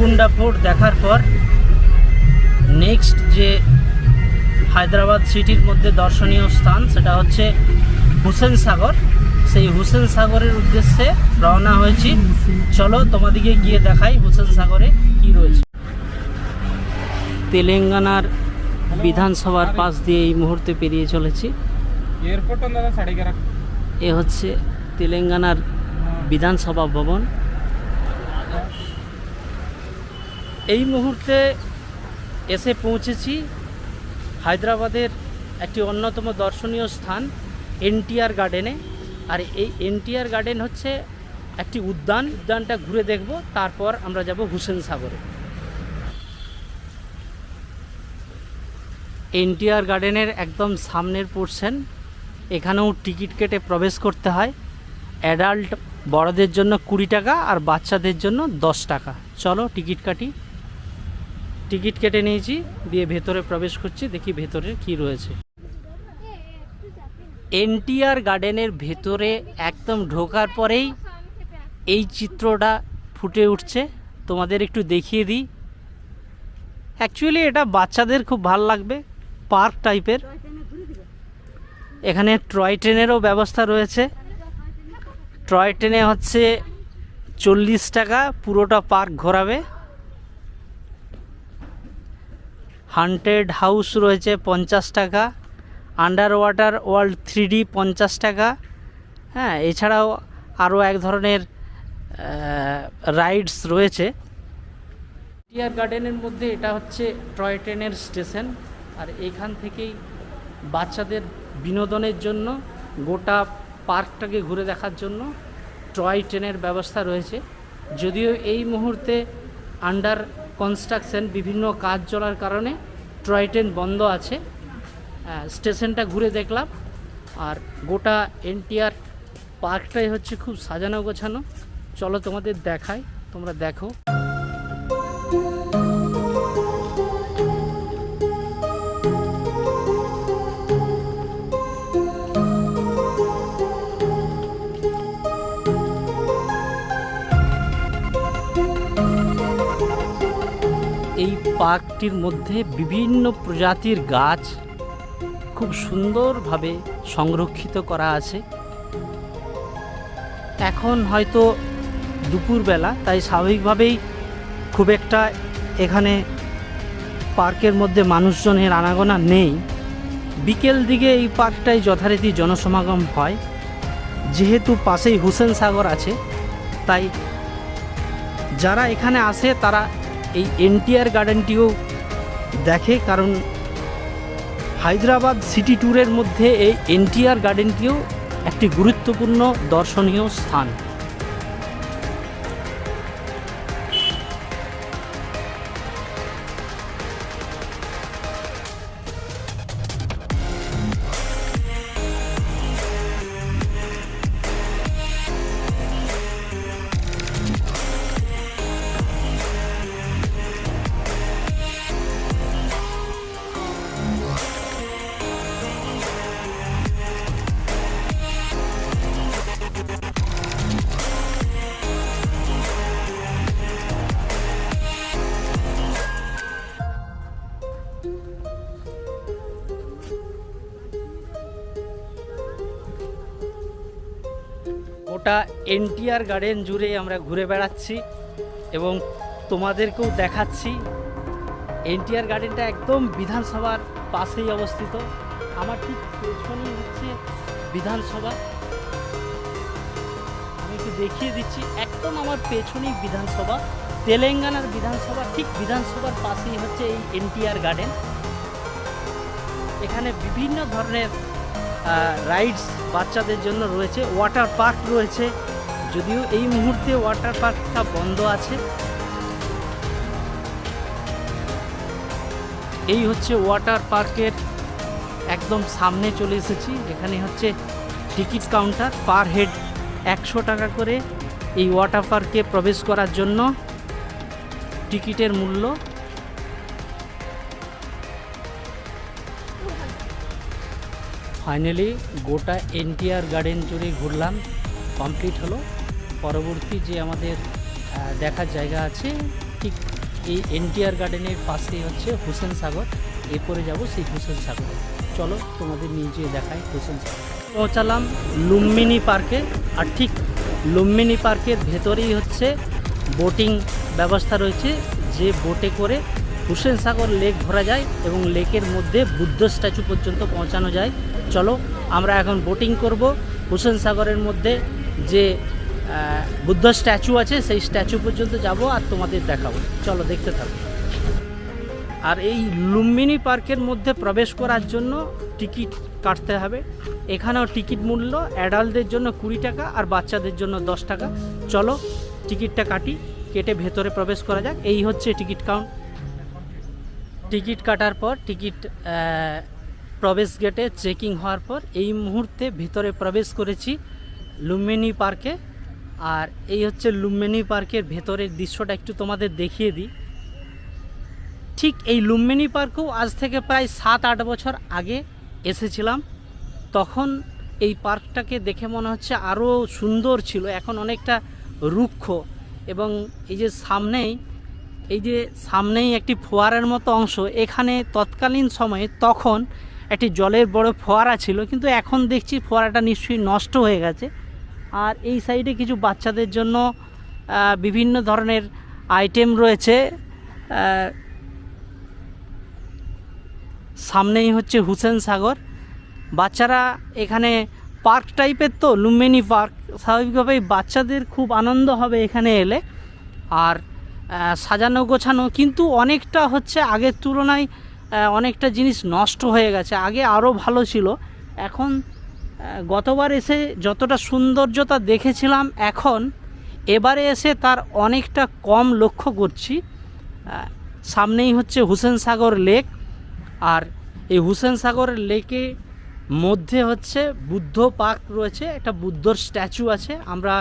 কুন্ডাপুর দেখার পর নেক্সট যে হায়দ্রাবাদ সিটির মধ্যে দর্শনীয় স্থান সেটা হচ্ছে হুসেন সাগর। সেই হুসেন সাগরের উদ্দেশ্যে রওনা হয়েছি। চলো তোমাদিকে গিয়ে দেখাই হুসেন সাগরে কি রয়েছে। তেলেঙ্গানার বিধানসভার পাশ দিয়ে এই মুহূর্তে পেরিয়ে চলেছি। এ হচ্ছে তেলেঙ্গানার বিধানসভা ভবন। এই মুহূর্তে এসে পৌঁছেছি হায়দ্রাবাদের একটি অন্যতম দর্শনীয় স্থান, এনটিআর গার্ডেনে। আর এই এনটিআর গার্ডেন হচ্ছে একটি উদ্যান। উদ্যানটা ঘুরে দেখব, তারপর আমরা যাব হুসেন সাগরে। এনটিআর গার্ডেনের একদম সামনের পোর্শন এখানেও টিকিট কেটে প্রবেশ করতে হয়। অ্যাডাল্ট বড়দের জন্য কুড়ি টাকা আর বাচ্চাদের জন্য দশ টাকা। চলো টিকিট কাটি। টিকিট কেটে নিয়েছি, দিয়ে ভেতরে প্রবেশ করছি, দেখি ভেতরে কি রয়েছে। এনটিআর গার্ডেনের ভেতরে একদম ঢোকার পরেই এই চিত্রটা ফুটে উঠছে। তোমাদের একটু দেখিয়ে দিই। অ্যাকচুয়ালি এটা বাচ্চাদের খুব ভালো লাগবে, পার্ক টাইপের। এখানে টয় ট্রেনেরও ব্যবস্থা রয়েছে। টয় ট্রেনে হচ্ছে চল্লিশ টাকা, পুরোটা পার্ক ঘোরাবে। হান্টেড হাউস রয়েছে পঞ্চাশ টাকা under water world three D পঞ্চাশ টাকা। হ্যাঁ এছাড়াও আরও এক ধরনের রাইডস রয়েছে। টিয়ার গার্ডেনের মধ্যে এটা হচ্ছে টয় ট্রেনের স্টেশন আর এখান থেকেই বাচ্চাদের বিনোদনের জন্য গোটা পার্কটাকে ঘুরে দেখার জন্য টয় ট্রেনের ব্যবস্থা রয়েছে। যদিও এই মুহূর্তে আন্ডার কনস্ট্রাকশন বিভিন্ন কাজ চলার কারণে টয় ট্রেন বন্ধ আছে। স্টেশনটা ঘুরে দেখলাম। আর গোটা এনটিআর পার্কটাই হচ্ছে খুব সাজানো গোছানো। চলো তোমাদের দেখাই, তোমরা দেখো। পার্কটির মধ্যে বিভিন্ন প্রজাতির গাছ খুব সুন্দরভাবে সংরক্ষিত করা আছে। এখন হয়তো দুপুরবেলা, তাই স্বাভাবিকভাবেই খুব একটা এখানে পার্কের মধ্যে মানুষজনের আনাগোনা নেই। বিকেল দিকে এই পার্কটায় যথারীতি জনসমাগম হয়। যেহেতু পাশেই হুসেন সাগর আছে, তাই যারা এখানে আসে তারা এই এনটিআর গার্ডেনটিও দেখে, কারণ হায়দ্রাবাদ সিটি ট্যুরের মধ্যে এই এনটিআর গার্ডেনটিও একটি গুরুত্বপূর্ণ দর্শনীয় স্থান। এনটিআর গার্ডেন জুড়ে আমরা ঘুরে বেড়াচ্ছি এবং তোমাদেরকেও দেখাচ্ছি। এনটিআর গার্ডেনটা একদম বিধানসভার পাশেই অবস্থিত। আমার ঠিক পেছনেই হচ্ছে বিধানসভা। আমি একটু দেখিয়ে দিচ্ছি, একদম আমার পেছনেই বিধানসভা। তেলেঙ্গানার বিধানসভা, ঠিক বিধানসভার পাশেই হচ্ছে এই এনটিআর গার্ডেন। এখানে বিভিন্ন ধরনের রাইডস বাচ্চাদের জন্য রয়েছে, ওয়াটার পার্ক রয়েছে যদিও এই মুহূর্তে ওয়াটার পার্কটা বন্ধ আছে। এই হচ্ছে ওয়াটার পার্কের একদম সামনে চলে এসেছি, এখানে হচ্ছে টিকিট কাউন্টার পার হেড একশো টাকা করে এই ওয়াটার পার্কে প্রবেশ করার জন্য টিকিটের মূল্য। ফাইনালি গোটা এনটিআর গার্ডেন জুড়ে ঘুরলাম কমপ্লিট হলো। পরবর্তী যে আমাদের দেখার জায়গা আছে, ঠিক এই এনটিআর গার্ডেনের পাশেই হচ্ছে হুসেন সাগর। এরপরে যাব সেই হুসেন সাগরে। চলো তোমাদের নিয়ে যেয়ে দেখাই হুসেন সাগর। পৌঁছালাম লুম্বিনী পার্কে, আর ঠিক লুম্বিনী পার্কের ভেতরেই হচ্ছে বোটিং ব্যবস্থা রয়েছে, যে বোটে করে হুসেন সাগর লেক ঘোরা যায় এবং লেকের মধ্যে বুদ্ধ স্ট্যাচু পর্যন্ত পৌঁছানো যায়। চলো আমরা এখন বোটিং করব হুসেন সাগরের মধ্যে যে বুদ্ধ স্ট্যাচু আছে, সেই স্ট্যাচু পর্যন্ত যাব আর তোমাদের দেখাবো। চলো দেখতে থাকো। আর এই লুম্বিনী পার্কের মধ্যে প্রবেশ করার জন্য টিকিট কাটতে হবে। এখানেও টিকিট মূল্য অ্যাডাল্টদের জন্য কুড়ি টাকা আর বাচ্চাদের জন্য দশ টাকা। চলো টিকিটটা কাটি, কেটে ভেতরে প্রবেশ করা যাক। এই হচ্ছে টিকিট কাউন্ট। টিকিট কাটার পর টিকিট প্রবেশ গেটে চেকিং হওয়ার পর এই মুহূর্তে ভিতরে প্রবেশ করেছি লুম্বিনী পার্কে। আর এই হচ্ছে লুম্বিনী পার্কের ভেতরের দৃশ্যটা একটু তোমাদের দেখিয়ে দিই। ঠিক এই লুম্বিনী পার্কেও আজ থেকে প্রায় সাত আট বছর আগে এসেছিলাম। তখন এই পার্কটাকে দেখে মনে হচ্ছে আরও সুন্দর ছিল, এখন অনেকটা রুক্ষ এবং এই যে সামনেই, এই যে সামনেই একটি ফোয়ারার মতো অংশ, এখানে তৎকালীন সময়ে তখন একটি জলের বড় ফোয়ারা ছিল, কিন্তু এখন দেখছি ফোয়ারাটা নিশ্চয়ই নষ্ট হয়ে গেছে। আর এই সাইডে কিছু বাচ্চাদের জন্য বিভিন্ন ধরনের আইটেম রয়েছে। সামনেই হচ্ছে হুসেন সাগর। বাচ্চারা এখানে পার্ক টাইপের তো, লুম্বিনী পার্ক। স্বাভাবিকভাবেই বাচ্চাদের খুব আনন্দ হবে এখানে এলে। আর সাজানো গোছানো কিন্তু অনেকটা হচ্ছে আগের তুলনায় অনেকটা জিনিস নষ্ট হয়ে গেছে। আগে আরও ভালো ছিল। এখন গতবার এসে যতটা সৌন্দর্যতা দেখেছিলাম, এখন এবারে এসে তার অনেকটা কম লক্ষ্য করছি। সামনেই হচ্ছে হুসেন সাগর লেক। আর এই হুসেন সাগর লেকে মধ্যে হচ্ছে বুদ্ধ পার্ক রয়েছে, একটা বুদ্ধর স্ট্যাচু আছে। আমরা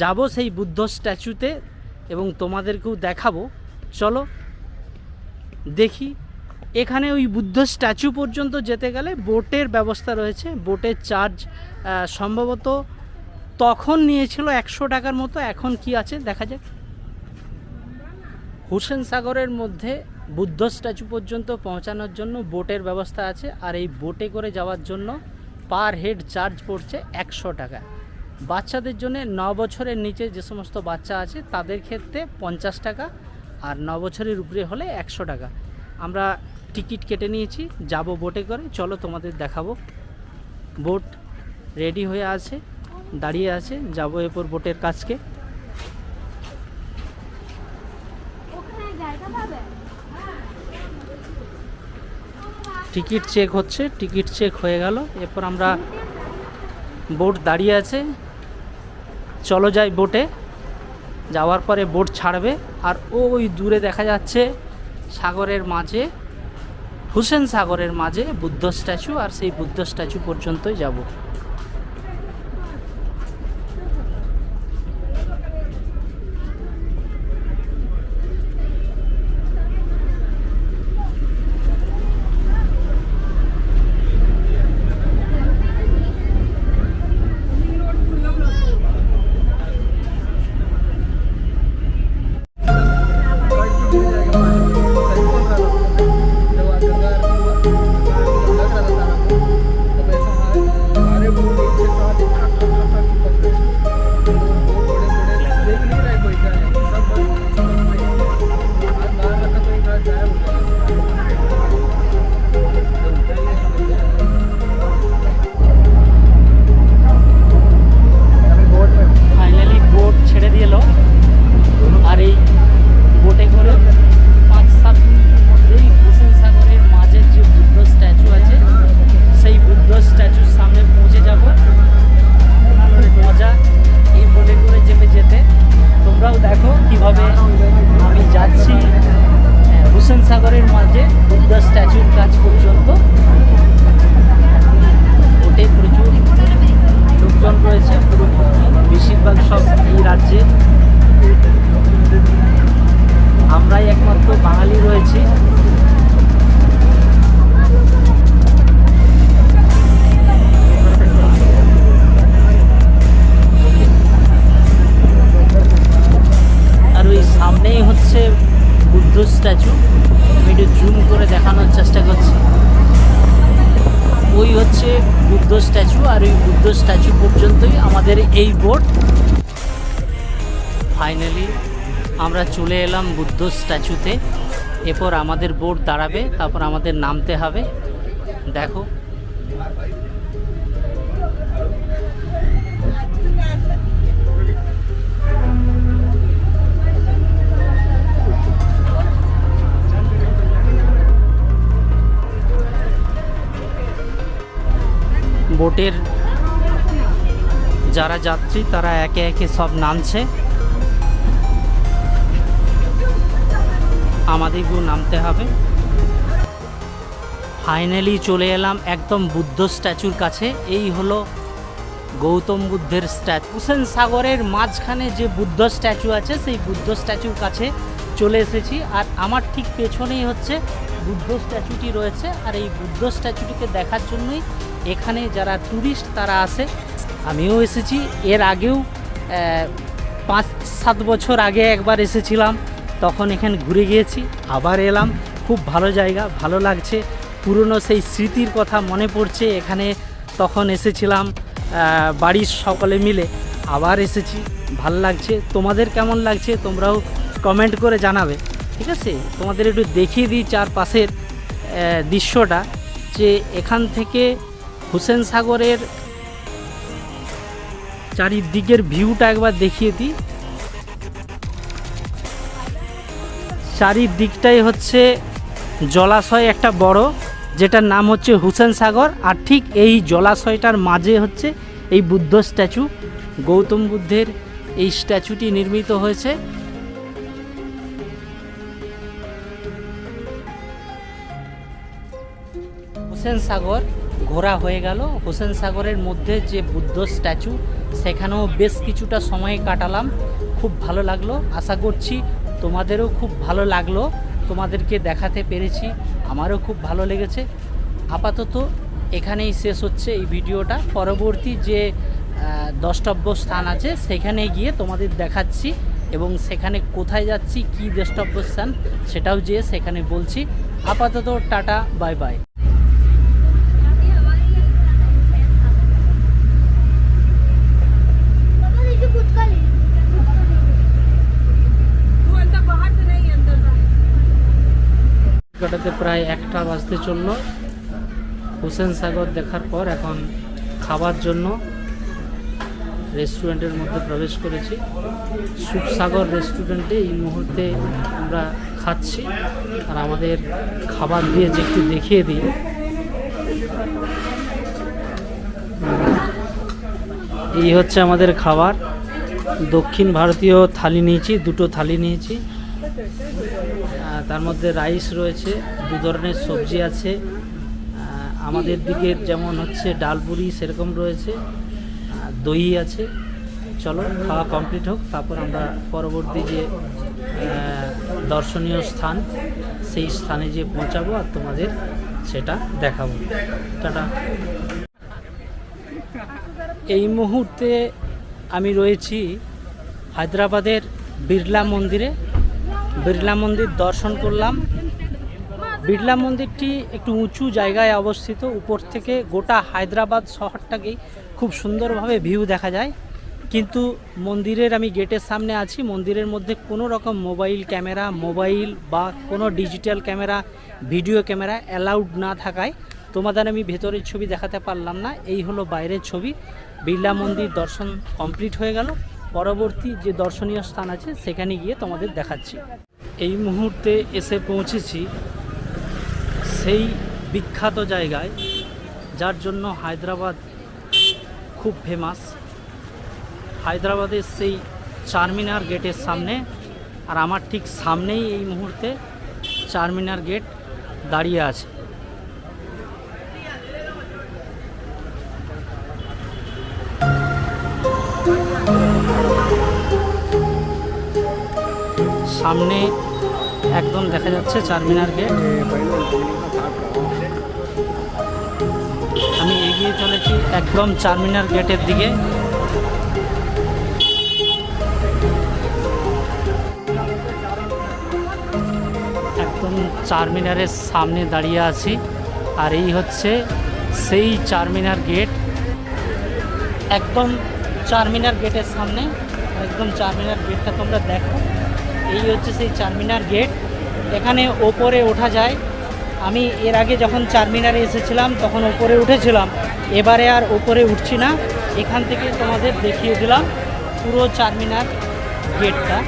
যাব সেই বুদ্ধ স্ট্যাচুতে এবং তোমাদেরকেও দেখাবো। চলো দেখি এখানে ওই বুদ্ধ স্ট্যাচু পর্যন্ত যেতে গেলে বোটের ব্যবস্থা রয়েছে, বোটের চার্জ সম্ভবত তখন নিয়েছিল একশো টাকার মতো, এখন কি আছে দেখা যাক। হুসেন সাগরের মধ্যে বুদ্ধ স্ট্যাচু পর্যন্ত পৌঁছানোর জন্য বোটের ব্যবস্থা আছে, আর এই বোটে করে যাওয়ার জন্য পার হেড চার্জ পড়ছে একশো টাকা। বাচ্চাদের জন্য ন বছরের নিচে যে সমস্ত বাচ্চা আছে, তাদের ক্ষেত্রে পঞ্চাশ টাকা, আর ন বছরের উপরে হলে একশো টাকা। আমরা টিকিট কেটে নিয়েছি যাব বোটে করে চলো তোমাদের দেখাবো। বোট রেডি হয়ে আছে দাঁড়িয়ে আছে যাব এরপর বোটের কাছকে টিকিট চেক হচ্ছে টিকিট চেক হয়ে গেল। এরপর আমরা বোট দাঁড়িয়ে আছে। চলো যাই বোটে যাওয়ার পরে বোট ছাড়বে। আর ওই দূরে দেখা যাচ্ছে সাগরের মাঝে হুসেন সাগরের মাঝে বুদ্ধ স্ট্যাচু আর সেই বুদ্ধ স্ট্যাচু পর্যন্তই যাব। ফাইনালি আমরা চলে এলাম বুদ্ধ স্ট্যাচুতে। এরপর আমাদের বোট দাঁড়াবে, তারপর আমাদের নামতে হবে। দেখো। বোটের যারা যাত্রী, তারা একে একে সব নামছে। আমাদেরকেও নামতে হবে। ফাইনালি চলে এলাম একদম বুদ্ধ স্ট্যাচুর কাছে। এই হলো গৌতম বুদ্ধের স্ট্যাচু। হুসেন সাগরের মাঝখানে যে বুদ্ধ স্ট্যাচু আছে, সেই বুদ্ধ স্ট্যাচুর কাছে চলে এসেছি। আর আমার ঠিক পেছনেই হচ্ছে বুদ্ধ স্ট্যাচুটি রয়েছে। আর এই বুদ্ধ স্ট্যাচুটিকে দেখার জন্যই এখানে যারা ট্যুরিস্ট তারা আসে। আমিও এসেছি। এর আগেও পাঁচ সাত বছর আগে একবার এসেছিলাম। তখন এখানে ঘুরে গিয়েছি, আবার এলাম। খুব ভালো জায়গা, ভালো লাগছে। পুরনো সেই স্মৃতির কথা মনে পড়ছে। এখানে তখন এসেছিলাম বাড়ির সকলে মিলে। আবার এসেছি, ভালো লাগছে। তোমাদের কেমন লাগছে তোমরাও কমেন্ট করে জানাবে। ঠিক আছে? তোমাদের একটু দেখিয়ে দিই চারপাশের দৃশ্যটা। যে এখান থেকে হুসেন সাগরের চারিদিকের ভিউটা একবার দেখিয়ে দিই। চারিদিকটাই হচ্ছে জলাশয় একটা বড়, যেটার নাম হচ্ছে হুসেন সাগর, আর ঠিক এই জলাশয়টার মাঝে হচ্ছে এই বুদ্ধ স্ট্যাচু, গৌতম বুদ্ধের এই স্ট্যাচুটি নির্মিত হয়েছে। হোসেন সাগর ঘোরা হয়ে গেল। হোসেন সাগরের মধ্যে যে বুদ্ধ স্ট্যাচু, সেখানেও বেশ কিছুটা সময় কাটালাম। খুব ভালো লাগল। আশা করছি তোমাদেরও খুব ভালো লাগল, তোমাদেরকে দেখাতে পেরেছি, আমারও খুব ভালো লেগেছে। আপাতত এখানেই শেষ হচ্ছে এই ভিডিওটা। পরবর্তী যে দ্রষ্টব্য স্থান আছে, সেখানে গিয়ে তোমাদের দেখাচ্ছি এবং সেখানে কোথায় যাচ্ছি, কী দ্রষ্টব্য স্থান, সেটাও যেয়ে সেখানে বলছি। আপাতত টাটা, বাই বাই। কাটাতে প্রায় একটা বাজতে চলল। হুসেন সাগর দেখার পর এখন খাবার জন্য রেস্টুরেন্টের মধ্যে প্রবেশ করেছি। সুখসাগর রেস্টুরেন্টে এই মুহূর্তে আমরা খাচ্ছি। আর আমাদের খাবার দিয়ে যে একটু দেখিয়ে দিই। এই হচ্ছে আমাদের খাবার। দক্ষিণ ভারতীয় থালি নিয়েছি, দুটো থালি নিয়েছি। তার মধ্যে রাইস রয়েছে, দু ধরনের সবজি আছে। আমাদের দিকের যেমন হচ্ছে ডালপুরি সেরকম রয়েছে দই আছে। চলো, খাওয়া কমপ্লিট হোক, তারপর আমরা পরবর্তী যে দর্শনীয় স্থান, সেই স্থানে যে পৌঁছাবো আর তোমাদের সেটা দেখাবো। টাটা। এই মুহূর্তে আমি রয়েছি হায়দ্রাবাদের বিড়লা মন্দিরে। বিড়লা মন্দির দর্শন করলাম। বিড়লা মন্দিরটি একটু উঁচু জায়গায় অবস্থিত, উপর থেকে গোটা হায়দ্রাবাদ শহরটাকেই খুব সুন্দরভাবে ভিউ দেখা যায়। কিন্তু মন্দিরের আমি গেটের সামনে আছি, মন্দিরের মধ্যে কোনো রকম মোবাইল ক্যামেরা মোবাইল বা কোনো digital camera video camera allowed না থাকায় তোমাদের আমি ভেতরের ছবি দেখাতে পারলাম না। এই হলো বাইরের ছবি। বিড়লা মন্দির দর্শন কমপ্লিট হয়ে গেল। পরবর্তী যে দর্শনীয় স্থান আছে, সেখানে গিয়ে তোমাদের দেখাচ্ছি। এই মুহূর্তে এসে পৌঁছেছি সেই বিখ্যাত জায়গায়, যার জন্য হায়দ্রাবাদ খুব ফেমাস হায়দ্রাবাদের সেই চারমিনার গেটের সামনে আর আমার ঠিক সামনেই এই মুহূর্তে চারমিনার গেট দাঁড়িয়ে আছে। সামনে একদম দেখা যাচ্ছে চারমিনার গেট। আমি এগিয়ে চলেছি একদম চারমিনার গেটের দিকে। একদম চারমিনারের সামনে দাঁড়িয়ে আছি, আর এই হচ্ছে সেই চারমিনার গেট। একদম চারমিনার গেটের সামনে, একদম চারমিনার গেটটা তোমরা দেখো। এই হচ্ছে সেই চারমিনার গেট। এখানে ওপরে ওঠা যায়। আমি এর আগে যখন চারমিনারে এসেছিলাম, তখন ওপরে উঠেছিলাম। এবারে আর ওপরে উঠছি না। এখান থেকে তোমাদের দেখিয়ে দিলাম পুরো চারমিনার গেটটা।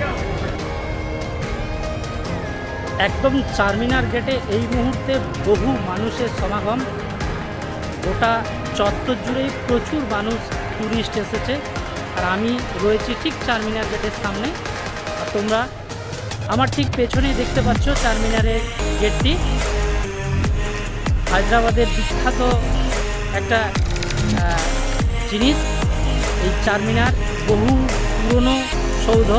একদম চারমিনার গেটে এই মুহূর্তে বহু মানুষের সমাগম। গোটা চত্বর জুড়েই প্রচুর মানুষ ট্যুরিস্ট এসেছে। আর আমি রয়েছি ঠিক চারমিনার গেটের সামনে। আর তোমরা আমার ঠিক পেছনেই দেখতে পাচ্ছ চারমিনারের গেটটি। হায়দ্রাবাদের বিখ্যাত একটা জিনিস, এই চারমিনার বহু পুরনো সৌধ।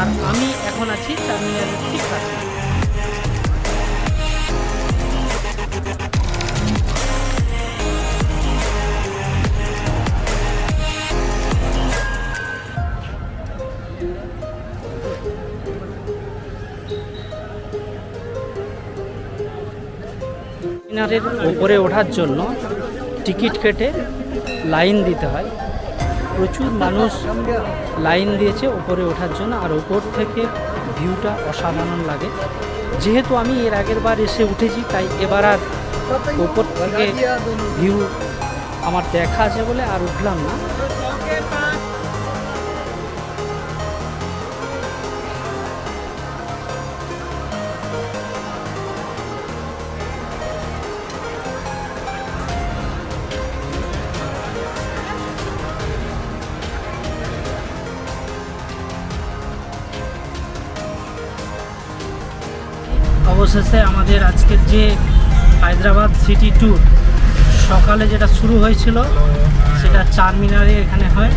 আর আমি এখন আছি চারমিনারের ঠিক কাছে মিনারের ওপরে ওঠার জন্য টিকিট কেটে লাইন দিতে হয়। প্রচুর মানুষ লাইন দিয়েছে ওপরে ওঠার জন্য আর ওপর থেকে ভিউটা অসাধারণ লাগে। যেহেতু আমি এর আগের বার এসে উঠেছি, তাই এবার আর ওপর থেকে ভিউ আমার দেখা আছে বলে আর উঠলাম না। অবশেষে আমাদের আজকের যে হায়দ্রাবাদ সিটি ট্যুর, সকালে যেটা শুরু হয়েছিল, সেটা চারমিনারে এখানে হয়।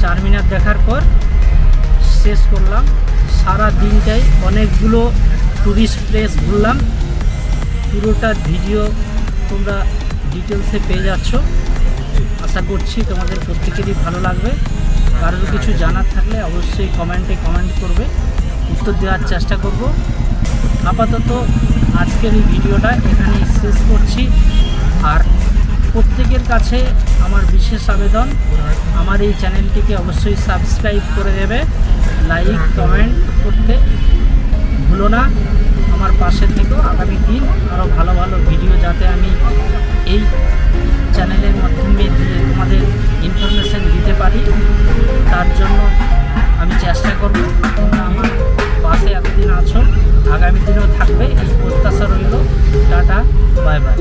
চারমিনার দেখার পর শেষ করলাম। সারা দিনটাই অনেকগুলো ট্যুরিস্ট প্লেস ঘুরলাম। পুরোটা ভিডিও তোমরা ডিটেলসে পেয়ে যাচ্ছ। আশা করছি তোমাদের প্রত্যেকেরই ভালো লাগবে। কারোর কিছু জানার থাকলে অবশ্যই কমেন্টে কমেন্ট করবে। উত্তর দেওয়ার চেষ্টা করব। আপাতত আজকের এই ভিডিওটা এখানেই শেষ করছি। আর প্রত্যেকের কাছে আমার বিশেষ আবেদন, আমার এই চ্যানেলটিকে অবশ্যই সাবস্ক্রাইব করে দেবে, লাইক, কমেন্ট করতে ভুলো না। আমার পাশে থেকেও আগামী দিন আরও ভালো ভালো ভিডিও যাতে আমি এই চ্যানেলের মাধ্যমে দিয়ে তোমাদের ইনফরমেশন দিতে পারি। তার জন্য আমি চেষ্টা করব। তোমরা আমার পাশে এতদিন আছো আগামী দিনেও থাকবে। এই প্রত্যাশা রইল। Tata bye bye.